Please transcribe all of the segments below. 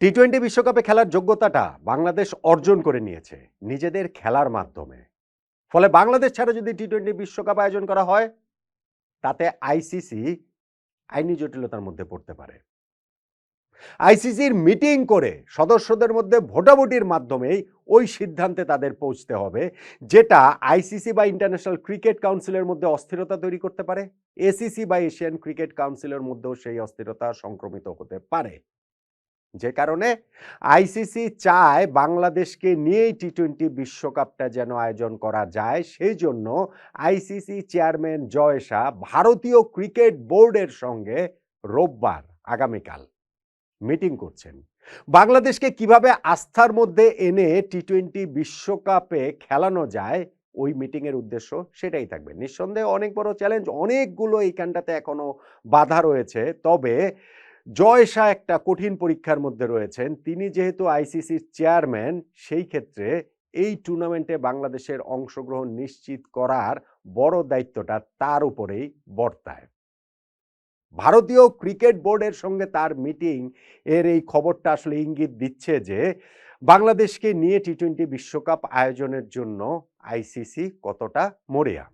টি twenty বিশ্বকাপে খেলার যোগ্যতাটা বাংলাদেশ অর্জন করে নিয়েছে নিজেদের খেলার মাধ্যমে। ফলে বাংলাদেশ ছাড়া যদি টি টোয়েন্টি বিশ্বকাপ আয়োজন করা হয়, তাতে আইসিসি আইনি জটিলতার মধ্যে পড়তে পারে। আইসিসির মিটিং করে সদস্যদের মধ্যে ভোটাভুটির মাধ্যমেই ওই সিদ্ধান্তে তাদের পৌঁছতে হবে, যেটা আইসিসি বা ইন্টারন্যাশনাল ক্রিকেট কাউন্সিলের মধ্যে অস্থিরতা তৈরি করতে পারে। এসিসি বা এশিয়ান ক্রিকেট কাউন্সিলের মধ্যেও সেই অস্থিরতা সংক্রমিত হতে পারে। যে কারণে আইসিসি চায় বাংলাদেশকে নিয়েই টি টোয়েন্টি বিশ্বকাপটা যেন আয়োজন করা যায়। সেই জন্য আইসিসি চেয়ারম্যান জয় শাহ ভারতীয় ক্রিকেট বোর্ডের সঙ্গে রোববার আগামীকাল মিটিং করছেন। বাংলাদেশকে কীভাবে আস্থার মধ্যে এনে টি টোয়েন্টি বিশ্বকাপে খেলানো যায়, ওই মিটিংয়ের উদ্দেশ্য সেটাই থাকবে। নিঃসন্দেহে অনেক বড় চ্যালেঞ্জ, অনেকগুলো এইখানটাতে এখনও বাধা রয়েছে। তবে জয় শাহ একটা কঠিন পরীক্ষার মধ্যে রয়েছেন। তিনি যেহেতু আইসিসির চেয়ারম্যান, সেই ক্ষেত্রে এই টুর্নামেন্টে বাংলাদেশের অংশগ্রহণ নিশ্চিত করার বড় দায়িত্বটা তার উপরেই বর্তায়। ভারতীয় ক্রিকেট বোর্ডের সঙ্গে তার মিটিং এর এই খবরটা আসলে ইঙ্গিত দিচ্ছে যে, বাংলাদেশকে নিয়ে টি টোয়েন্টি বিশ্বকাপ আয়োজনের জন্য আইসিসি কতটা মরিয়া।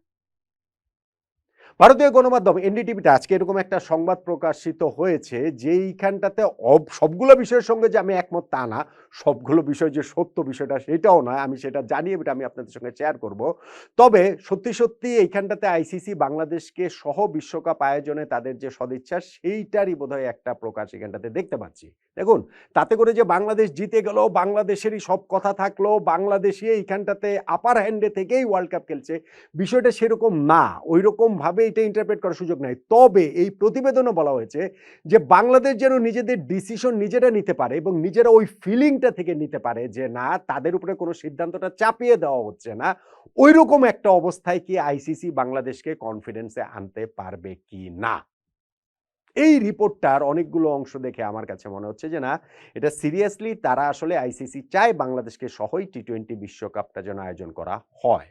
ভারতীয় গণমাধ্যম এনডিটিভিতে আজকে এরকম একটা সংবাদ প্রকাশিত হয়েছে যে এইখানটাতে অব- সবগুলো বিষয়ের সঙ্গে যে আমি একমত তা না, সবগুলো বিষয় যে সত্য বিষয়টা সেটাও নয়, আমি সেটা এটা আমি আপনাদের সঙ্গে শেয়ার করব। তবে সত্যি সত্যি এইখানটাতে আইসিসি বাংলাদেশকে সহ বিশ্বকাপ আয়োজনে তাদের যে সদিচ্ছা, সেইটারই বোধহয় একটা প্রকাশ এখানটাতে দেখতে পাচ্ছি। দেখুন, তাতে করে যে বাংলাদেশ জিতে গেল, বাংলাদেশেরই সব কথা থাকল, বাংলাদেশই এইখানটাতে আপার হ্যান্ডে থেকেই ওয়ার্ল্ড কাপ খেলছে, বিষয়টা সেরকম না। ওই রকম ভাবে এটা ইন্টারপ্রেট করার সুযোগ নাই। তবে এই প্রতিবেদনে বলা হয়েছে যে বাংলাদেশ যেন নিজেদের ডিসিশন নিজেরা নিতে পারে এবং নিজেরা ওই ফিলিংটা থেকে নিতে পারে যে না, তাদের উপরে কোনো সিদ্ধান্তটা চাপিয়ে দেওয়া হচ্ছে না। ওই রকম একটা অবস্থায় কি আইসিসি বাংলাদেশকে কনফিডেন্সে আনতে পারবে কি না? এই রিপোর্টটার অনেকগুলো অংশ দেখে আমার কাছে মনে হচ্ছে যে না, এটা সিরিয়াসলি তারা আসলে আইসিসি চায় বাংলাদেশকে সহই টি টোয়েন্টি বিশ্বকাপটা যেন আয়োজন করা হয়।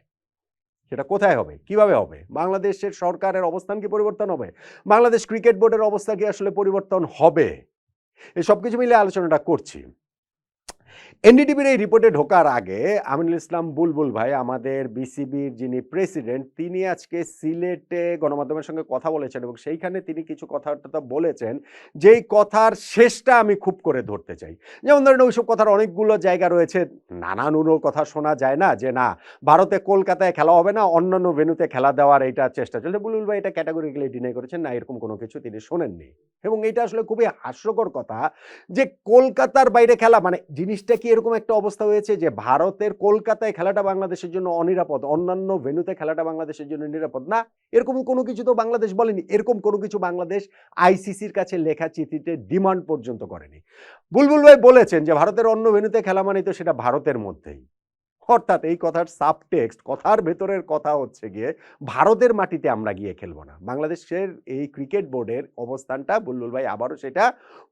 সেটা কোথায় হবে? কীভাবে হবে? বাংলাদেশের সরকারের অবস্থান কি পরিবর্তন হবে? বাংলাদেশ ক্রিকেট বোর্ডের অবস্থা কি আসলে পরিবর্তন হবে? এই সব কিছু মিলে আলোচনাটা করছি। এনডিটিভির এই রিপোর্টে ঢোকার আগে আমিনুল ইসলাম বুলবুল ভাই, আমাদের বিসিবির যিনি প্রেসিডেন্ট তিনি আজকে সিলেটে গণমাধ্যমের সঙ্গে কথা বলেছেন এবং সেইখানে তিনি কিছু কথাবার্তা বলেছেন, যেই কথার শেষটা আমি খুব করে ধরতে চাই। যেমন ধরেন ওইসব কথার অনেকগুলো জায়গা রয়েছে, নানানুরো কথা শোনা যায় না যে না, ভারতে কলকাতায় খেলা হবে না, অন্যান্য ভেন্যুতে খেলা দেওয়ার এটা চেষ্টা চলছে। বুলবুল ভাই এটা ক্যাটাগরিক্যালি ডিনাই করেছেন, না, এরকম কোনো কিছু তিনি শোনেননি। এবং এটা আসলে খুবই হাস্যকর কথা যে কলকাতার বাইরে খেলা মানে জিনিসটা কি এরকম একটা অবস্থা হয়েছে যে ভারতের কলকাতায় খেলাটা বাংলাদেশের জন্য অনিরাপদ, অন্যান্য ভেনুতে খেলাটা বাংলাদেশের জন্য নিরাপদ? না, এরকম কোনো কিছু তো বাংলাদেশ বলেনি, এরকম কোনো কিছু বাংলাদেশ আইসিসির কাছে লেখা চিঠিতে ডিমান্ড পর্যন্ত করেনি। বুলবুল ভাই বলেছেন যে ভারতের অন্য ভেনুতে খেলা মানে তো সেটা ভারতের মধ্যেই। অর্থাৎ এই কথার সাবটেক্সট কথার ভেতরের কথা হচ্ছে গিয়ে ভারতের মাটিতে আমরা গিয়ে খেলব না। বাংলাদেশের এই ক্রিকেট বোর্ডের অবস্থানটা বুল্লুল ভাই আবারও সেটা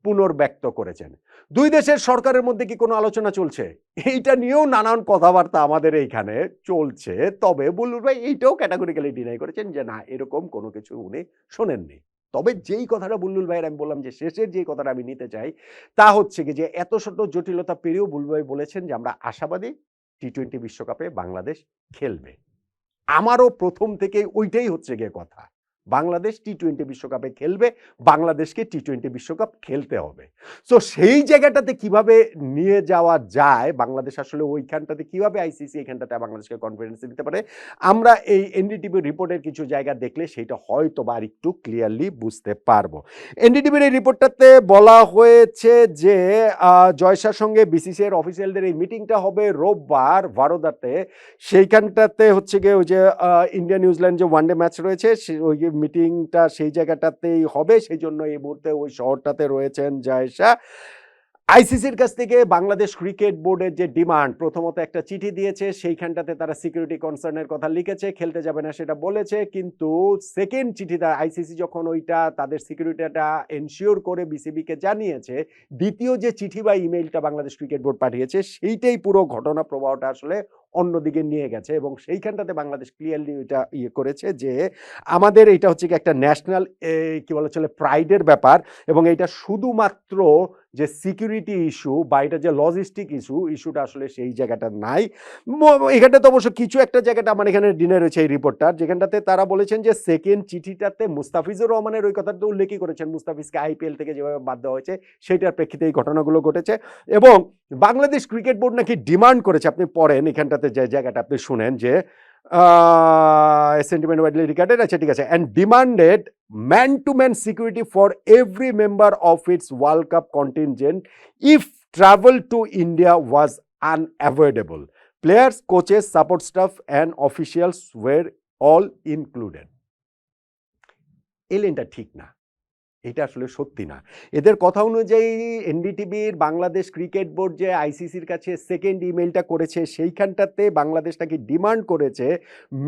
পুনর্ব্যক্ত করেছেন। দুই দেশের সরকারের মধ্যে কি কোনো আলোচনা চলছে? এইটা নিয়েও নানান কথাবার্তা আমাদের এইখানে চলছে। তবে বুল্লুল ভাই এইটাও ক্যাটাগরিক্যালি ডিনাই করেছেন যে না, এরকম কোনো কিছু উনি শোনেননি। তবে যেই কথাটা বুল্লুল ভাইয়ের আমি বললাম যে শেষের যেই কথাটা আমি নিতে চাই, তা হচ্ছে কি যে এত শত জটিলতা পেরিয়েও বুলবুল ভাই বলেছেন যে আমরা আশাবাদী টি টোয়েন্টি বিশ্বকাপে বাংলাদেশ খেলবে। আমারও প্রথম থেকে ওইটাই হচ্ছে গিয়ে কথা। বাংলাদেশ টি টোয়েন্টি বিশ্বকাপে খেলবে, বাংলাদেশকে টি টোয়েন্টি বিশ্বকাপ খেলতে হবে। সো সেই জায়গাটাতে কীভাবে নিয়ে যাওয়া যায়, বাংলাদেশ আসলে ওইখানটাতে কীভাবে আইসিসি এখানটাতে বাংলাদেশকে কনফিডেন্স দিতে পারে, আমরা এই এনডিটিভি রিপোর্টের কিছু জায়গা দেখলে সেটা হয়তো বা একটু ক্লিয়ারলি বুঝতে পারব। এনডিটিভির এই রিপোর্টটাতে বলা হয়েছে যে জয়সার সঙ্গে বিসিসিআইয়ের অফিসিয়ালদের এই মিটিংটা হবে রোববার ভারোদাতে। সেইখানটাতে হচ্ছে গিয়ে ওই যে ইন্ডিয়া নিউজিল্যান্ড যে ওয়ানডে ম্যাচ রয়েছে, সে- ওই মিটিংটা সেই জায়গাটাতেই হবে সেই জন্য এই মুহূর্তে ওই শহরটাতে রয়েছেন জায়সা আইসিসির কাছ থেকে বাংলাদেশ ক্রিকেট বোর্ডের যে ডিমান্ড, প্রথমত একটা চিঠি দিয়েছে, সেইখানটাতে তারা সিকিউরিটি কনসার্নের কথা লিখেছে, খেলতে যাবে না সেটা বলেছে, কিন্তু সেকেন্ড চিঠিটা আইসিসি যখন ওইটা তাদের সিকিউরিটিটা এনশিওর করে বিসিবিকে জানিয়েছে, দ্বিতীয় যে চিঠি বা ইমেইলটা বাংলাদেশ ক্রিকেট বোর্ড পাঠিয়েছে, সেইটাই পুরো ঘটনা প্রবাহটা আসলে অন্যদিকে নিয়ে গেছে এবং সেইখানটাতে বাংলাদেশ ক্লিয়ারলি এটা ইয়ে করেছে যে আমাদের এটা হচ্ছে একটা ন্যাশনাল কি বলা, চলে প্রাইডের ব্যাপার এবং এটা শুধুমাত্র যে সিকিউরিটি ইস্যু বা এটা যে লজিস্টিক ইস্যু ইস্যুটা আসলে সেই জায়গাটা নাই। ম- এখানটাতে অবশ্য কিছু একটা জায়গাটা আমার এখানে ডিনে রয়েছে এই রিপোর্টটার যেখানটাতে তারা বলেছেন যে সেকেন্ড চিঠিটাতে মুস্তাফিজুর রহমানের ওই কথাটা উল্লেখই করেছেন, মুস্তাফিজকে আইপিএল থেকে যেভাবে বাদ দেওয়া হয়েছে সেটার প্রেক্ষিতে এই ঘটনাগুলো ঘটেছে। এবং বাংলাদেশ ক্রিকেট বোর্ড নাকি ডিমান্ড করেছে, আপনি পড়েন এখানটাতে যে জায়গাটা, আপনি শুনেন যে সেন্টিমেন্ট ওয়াইডলি রিগার্ডেড আচ্ছা ঠিক আছে। And demanded man to man security for every member of its world cup contingent if travel to India was unavoidable players coaches support staff and officials were all included এই ঠিক না এটা আসলে সত্যি না। এদের কথা অনুযায়ী এনডিটিভির বাংলাদেশ ক্রিকেট বোর্ড যে আইসিসির কাছে সেকেন্ড ইমেলটা করেছে, সেইখানটাতে বাংলাদেশ নাকি ডিমান্ড করেছে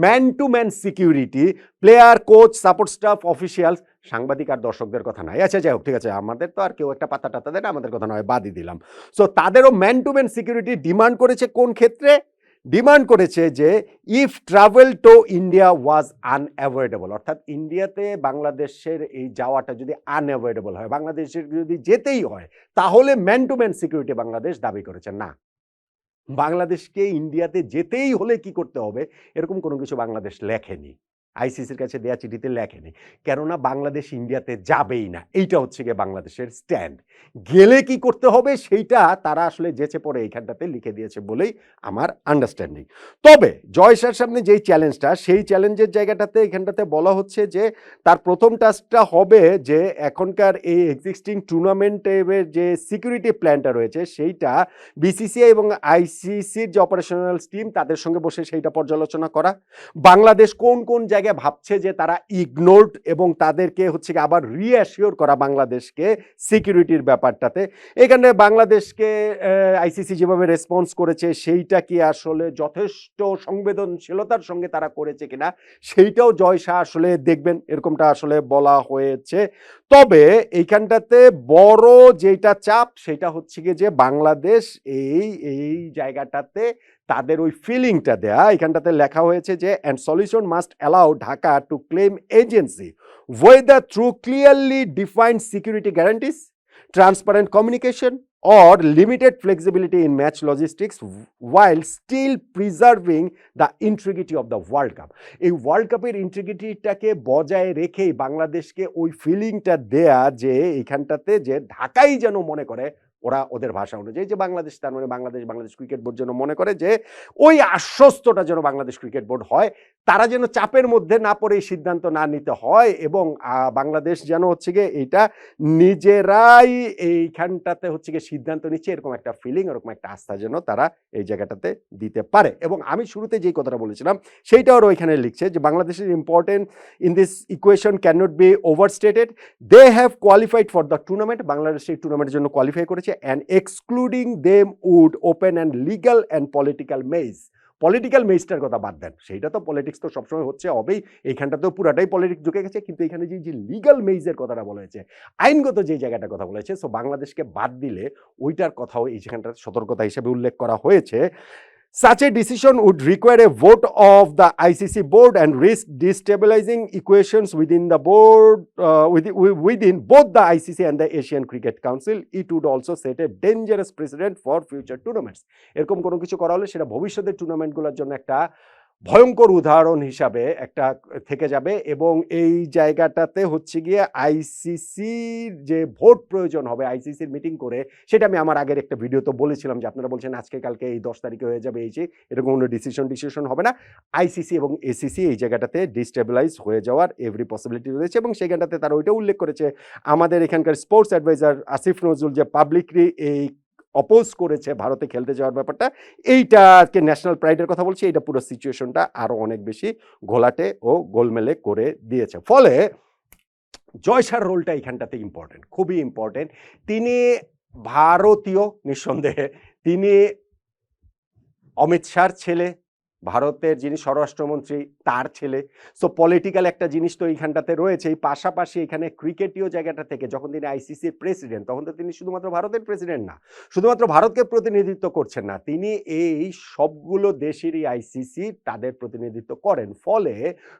man to man security player coach support staff officials সাংবাদিক আর দর্শকদের কথা নয় আচ্ছা যাই হোক, ঠিক আছে, আমাদের তো আর কেউ একটা পাতা টাতা দেয় না, আমাদের কথা নয়, বাদই দিলাম। সো তাদেরও man to man security demand করেছে কোন ক্ষেত্রে? ডিমান্ড করেছে যে if travel to India was unavoidable অর্থাৎ ইন্ডিয়াতে বাংলাদেশের এই যাওয়াটা যদি আনঅ্যাভয়েডেবল হয়, বাংলাদেশের যদি যেতেই হয়, তাহলে man to man security Bangladesh দাবি করেছে। না, বাংলাদেশকে ইন্ডিয়াতে যেতেই হলে কি করতে হবে? এরকম কোনো কিছু বাংলাদেশ লেখেনি। আইসিসির কাছে দেয়া চিঠিতে লেখেনি, কেননা বাংলাদেশ ইন্ডিয়াতে যাবেই না। এইটা হচ্ছে গিয়ে বাংলাদেশের স্ট্যান্ড গেলে কি করতে হবে সেইটা তারা আসলে যেচে পড়ে এইখানটাতে লিখে দিয়েছে বলেই আমার আন্ডারস্ট্যান্ডিং তবে জয়সার সামনে যেই চ্যালেঞ্জটা সেই চ্যালেঞ্জের জায়গাটাতে এখানটাতে বলা হচ্ছে যে, তার প্রথম টাস্কটা হবে যে এখনকার এই এক্সিস্টিং টুর্নামেন্টের যে সিকিউরিটি প্ল্যানটা রয়েছে, সেইটা বিসিসিআই এবং আইসিসির যে অপারেশনাল টিম তাদের সঙ্গে বসে সেইটা পর্যালোচনা করা। বাংলাদেশ কোন কোন জায়গায় ভাবছে যে তারা ইগনোরড এবং তাদেরকে হচ্ছে কি আবার রিঅ্যাসিওর করা বাংলাদেশকে সিকিউরিটির ব্যাপারটাতে। এখানে বাংলাদেশকে আইসিসি যেভাবে রেসপন্স করেছে, সেইটা কি আসলে যথেষ্ট সংবেদনশীলতার সঙ্গে তারা করেছে কিনা, সেইটাও জয় শাহ আসলে দেখবেন, এরকমটা আসলে বলা হয়েছে। তবে এইখানটাতে বড় যেটা চাপ, সেটা হচ্ছে গিয়ে যে বাংলাদেশ এই এই জায়গাটাতে তাদের ওই ফিলিংটা দেয়া এখানটাতে লেখা হয়েছে যে and solution must allow Dhaka to claim agency whether through clearly defined security guarantees transparent communication or limited flexibility in match logistics while still preserving the integrity of the World Cup. এই world কাপের ইন্টিগ্রিটিটাকে বজায় রেখেই বাংলাদেশকে ওই ফিলিংটা দেয়া যে এইখানটাতে যে, ঢাকাই যেন মনে করে ওরা ওদের ভাষা অনুযায়ী যে বাংলাদেশ, তার মানে বাংলাদেশ বাংলাদেশ ক্রিকেট বোর্ড যেন মনে করে যে, ওই আশ্বস্তটা যেন বাংলাদেশ ক্রিকেট বোর্ড হয়, তারা যেন চাপের মধ্যে না পড়ে এই সিদ্ধান্ত না নিতে হয় এবং বাংলাদেশ যেন হচ্ছে গিয়ে এইটা নিজেরাই এইখানটাতে হচ্ছে গিয়ে সিদ্ধান্ত নিচ্ছে, এরকম একটা ফিলিং এরকম একটা আস্থা যেন তারা এই জায়গাটাতে দিতে পারে। এবং আমি শুরুতে যেই কথাটা বলেছিলাম, সেইটাও ওরা ওইখানে লিখছে যে, বাংলাদেশের important in this equation cannot be overstated they have qualified for the tournament Bangladesh এই টুর্নামেন্টের জন্য কোয়ালিফাই করেছে। And excluding them would open and legal and political maze political মেইজটার কথা বাদ দেন। সেইটা তো পলিটিক্স তো সবসময় হচ্ছে, হবেই। এইখানটাতেও পুরাটাই পলিটিক্স ঢুকে গেছে, কিন্তু এখানে যে যে লিগাল মেইজের কথাটা বলা হয়েছে, আইনগত যে জায়গাটার কথা বলা হয়েছে সো বাংলাদেশকে বাদ দিলে ওইটার কথাও এই যেখানটা সতর্কতা হিসেবে উল্লেখ করা হয়েছে। Such a decision would require a vote of the ICC board and risk destabilizing equations within the board, uh, within, within both the ICC and the Asian Cricket Council. It would also set a dangerous precedent for future tournaments. এরকম কোনো কিছু করা হলে সেটা ভবিষ্যতের টুর্নামেন্টগুলোর জন্য একটা ভয়ঙ্কর উদাহরণ হিসাবে একটা থেকে যাবে এবং এই জায়গাটাতে হচ্ছে গিয়ে আইসিসির যে ভোট প্রয়োজন হবে আইসিসির মিটিং করে, সেটা আমি আমার আগের একটা ভিডিওতে বলেছিলাম যে আপনারা বলছেন আজকে কালকে এই দশ তারিখে হয়ে যাবে এই যে, এরকম কোনো ডিসিশন ডিসিশন হবে না। আইসিসি এবং এসিসি এই জায়গাটাতে ডিস্টেবিলাইজ হয়ে যাওয়ার এভরি পসিবিলিটি রয়েছে এবং সেখানটাতে তারা ওইটা উল্লেখ করেছে। আমাদের এখানকার স্পোর্টস অ্যাডভাইজার আসিফ নজরুল যে পাবলিকলি এই অপোজ করেছে ভারতে খেলতে যাওয়ার ব্যাপারটা। এইটাকে ন্যাশনাল প্রাইডের কথা বলছি এটা পুরো সিচুয়েশনটা আরও অনেক বেশি ঘোলাটে ও গোলমেলে করে দিয়েছে। ফলে জয়সার রোলটা এইখানটাতে ইম্পর্টেন্ট খুবই ইম্পর্টেন্ট তিনি ভারতীয়, নিঃসন্দেহে, তিনি অমিত শাহর ছেলে ভারতের যিনি স্বরাষ্ট্রমন্ত্রী, তার ছেলে। সো পলিটিক্যাল একটা জিনিস তো এইখানটাতে রয়েছে। এই পাশাপাশি এখানে ক্রিকেটীয় জায়গাটা থেকে যখন তিনি আইসিসির প্রেসিডেন্ট তখন তো তিনি শুধুমাত্র ভারতের প্রেসিডেন্ট না, শুধুমাত্র ভারতকে প্রতিনিধিত্ব করছেন না। তিনি এই সবগুলো দেশেরই আইসিসি তাদের প্রতিনিধিত্ব করেন। ফলে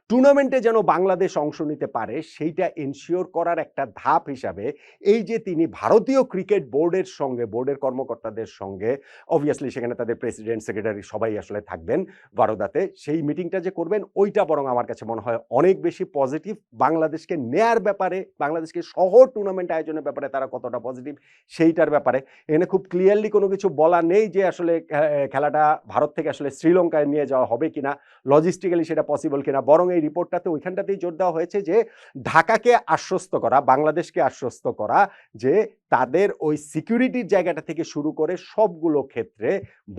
টুর্নামেন্টে যেন বাংলাদেশ অংশ নিতে পারে, সেইটা এনশিওর করার একটা ধাপ হিসাবে এই যে তিনি ভারতীয় ক্রিকেট বোর্ডের সঙ্গে বোর্ডের কর্মকর্তাদের সঙ্গে অবভিয়াসলি সেখানে তাদের প্রেসিডেন্ট সেক্রেটারি সবাই আসলে থাকবেন। বারোদাতে সেই মিটিংটা যে করবেন, ওইটা বরং আমার কাছে মনে হয় অনেক বেশি পজিটিভ বাংলাদেশকে নেয়ার ব্যাপারে, বাংলাদেশকে শহর টুর্নামেন্ট আয়োজনের ব্যাপারে তারা কতটা পজিটিভ সেইটার ব্যাপারে। এখানে খুব ক্লিয়ারলি কোনো কিছু বলা নেই যে আসলে খেলাটা ভারত থেকে আসলে শ্রীলঙ্কায় নিয়ে যাওয়া হবে কিনা লজিস্টিক্যালি সেটা পসিবল কিনা। বরং এই রিপোর্টটাতে ওইখানটাতেই জোর দেওয়া হয়েছে যে, ঢাকাকে আশ্বস্ত করা, বাংলাদেশকে আশ্বস্ত করা যে, তাদের ওই সিকিউরিটির জায়গাটা থেকে শুরু করে সবগুলো ক্ষেত্রে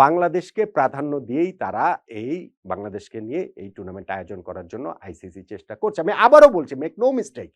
বাংলাদেশকে প্রাধান্য দিয়েই তারা এই বাংলাদেশকে নিয়ে এই টুর্নামেন্ট আয়োজন করার জন্য আইসিসি চেষ্টা করছে। আমি আবারও বলছি মেক নো মিস্টেক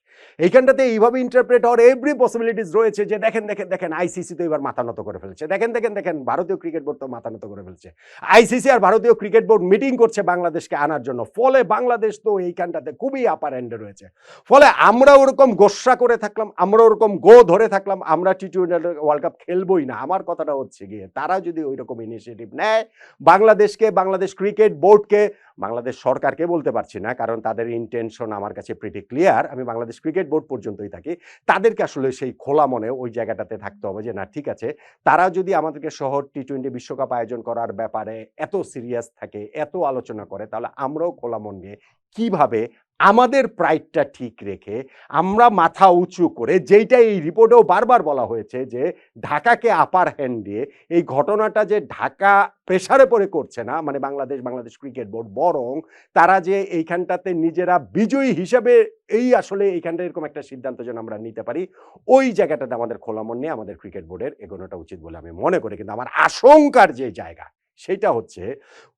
এইখানটাতে এইভাবে ইন্টারপ্রেট হওয়ার এভরি পসিবিলিটিস রয়েছে যে দেখেন দেখেন দেখেন আইসিসি তো এবার মাথা নত করে ফেলছে। দেখেন দেখেন দেখেন, ভারতীয় ক্রিকেট বোর্ড তো মাথা নত করে ফেলছে। আইসিসি আর ভারতীয় ক্রিকেট বোর্ড মিটিং করছে বাংলাদেশকে আনার জন্য। ফলে বাংলাদেশ তো এইখানটাতে খুবই আপার এন্ডে রয়েছে। ফলে আমরা ওরকম গোসা করে থাকলাম, আমরা ওরকম গো ধরে থাকলাম, আমরা টি টোয়েন্টি ওয়ার্ল্ড কাপ খেলবই না। আমার কথাটা হচ্ছে গিয়ে, তারা যদি ওই রকম ইনিশিয়েটিভ নেয়, বাংলাদেশকে, বাংলাদেশ ক্রিকেট क्रिकेट बोर्ड के বাংলাদেশ সরকারকে বলতে পারছি না, কারণ তাদের ইন্টেনশন আমার কাছে প্রিটি ক্লিয়ার আমি বাংলাদেশ ক্রিকেট বোর্ড পর্যন্তই থাকি। তাদেরকে আসলে সেই খোলা মনে ওই জায়গাটাতে থাকতে হবে যে, না, ঠিক আছে, তারা যদি আমাদেরকে শহর টি টোয়েন্টি বিশ্বকাপ আয়োজন করার ব্যাপারে এত সিরিয়াস থাকে, এত আলোচনা করে, তাহলে আমরাও খোলা মন নিয়ে কীভাবে আমাদের প্রাইডটা ঠিক রেখে আমরা মাথা উঁচু করে যেইটা এই রিপোর্টেও বারবার বলা হয়েছে যে, ঢাকাকে আপার হ্যান্ড দিয়ে এই ঘটনাটা যে ঢাকা প্রেসারে পড়ে করছে না মানে বাংলাদেশ বাংলাদেশ ক্রিকেট বোর্ড বরং তারা যে এইখানটাতে নিজেরা বিজয়ী হিসেবে এই আসলে এইখানটা এরকম একটা সিদ্ধান্ত যেন আমরা নিতে পারি, ওই জায়গাটাতে আমাদের খোলা মন নিয়ে আমাদের ক্রিকেট বোর্ডের এগোনোটা উচিত বলে আমি মনে করি। কিন্তু আমার আশঙ্কার যে জায়গা, সেটা হচ্ছে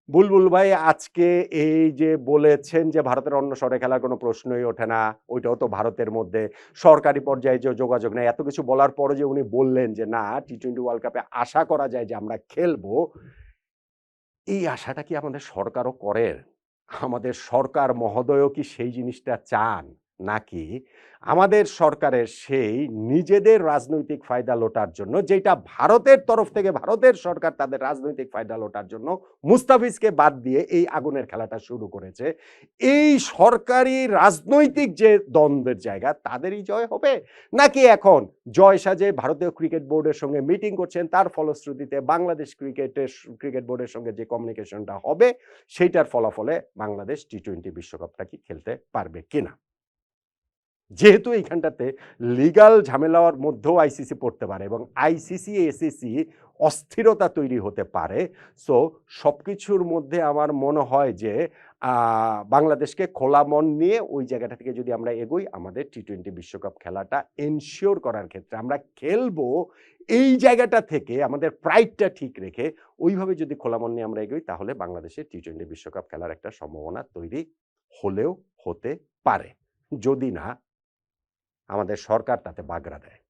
বুলবুল ভাই আজকে এই যে বলেছেন যে ভারতের অন্য শহরে খেলার কোনো প্রশ্নই ওঠে না, ওইটাও তো ভারতের মধ্যে সরকারি পর্যায়ে যে যোগাযোগ নেই, এত কিছু বলার পরে যে উনি বললেন যে না টি টোয়েন্টি ওয়ার্ল্ড কাপে আশা করা যায় যে আমরা খেলব এই আশাটা কি আমাদের সরকারও করে আমাদের সরকার মহোদয়ও কি সেই জিনিসটা চান? নাকি আমাদের সরকারের সেই নিজেদের রাজনৈতিক ফায়দা লোটার জন্য যেটা ভারতের তরফ থেকে, ভারতের সরকার তাদের রাজনৈতিক ফায়দা লোটার জন্য মুস্তাফিজকে বাদ দিয়ে এই আগুনের খেলাটা শুরু করেছে, এই সরকারি রাজনৈতিক যে দ্বন্দ্বের জায়গা, তাদেরই জয় হবে? নাকি এখন জয় সাজে ভারতীয় ক্রিকেট বোর্ডের সঙ্গে মিটিং করছেন, তার ফলশ্রুতিতে বাংলাদেশ ক্রিকেটের ক্রিকেট বোর্ডের সঙ্গে যে কমিউনিকেশনটা হবে, সেইটার ফলাফলে বাংলাদেশ টি টোয়েন্টি বিশ্বকাপটা কি খেলতে পারবে কিনা? যেহেতু এইখানটাতে লিগাল ঝামেলার মধ্যেও আইসিসি পড়তে পারে এবং আইসিসি এসিসি অস্থিরতা তৈরি হতে পারে। সো সব কিছুর মধ্যে আমার মনে হয় যে বাংলাদেশকে খোলা মন নিয়ে ওই জায়গাটা থেকে যদি আমরা এগোই, আমাদের টি টোয়েন্টি বিশ্বকাপ খেলাটা এনশিওর করার ক্ষেত্রে আমরা খেলব এই জায়গাটা থেকে, আমাদের প্রাইডটা ঠিক রেখে ওইভাবে যদি খোলা মন নিয়ে আমরা এগোই, তাহলে বাংলাদেশের টি টোয়েন্টি বিশ্বকাপ খেলার একটা সম্ভাবনা তৈরি হলেও হতে পারে। যদি না আমাদের সরকার তাতে বাগড়া দেয়।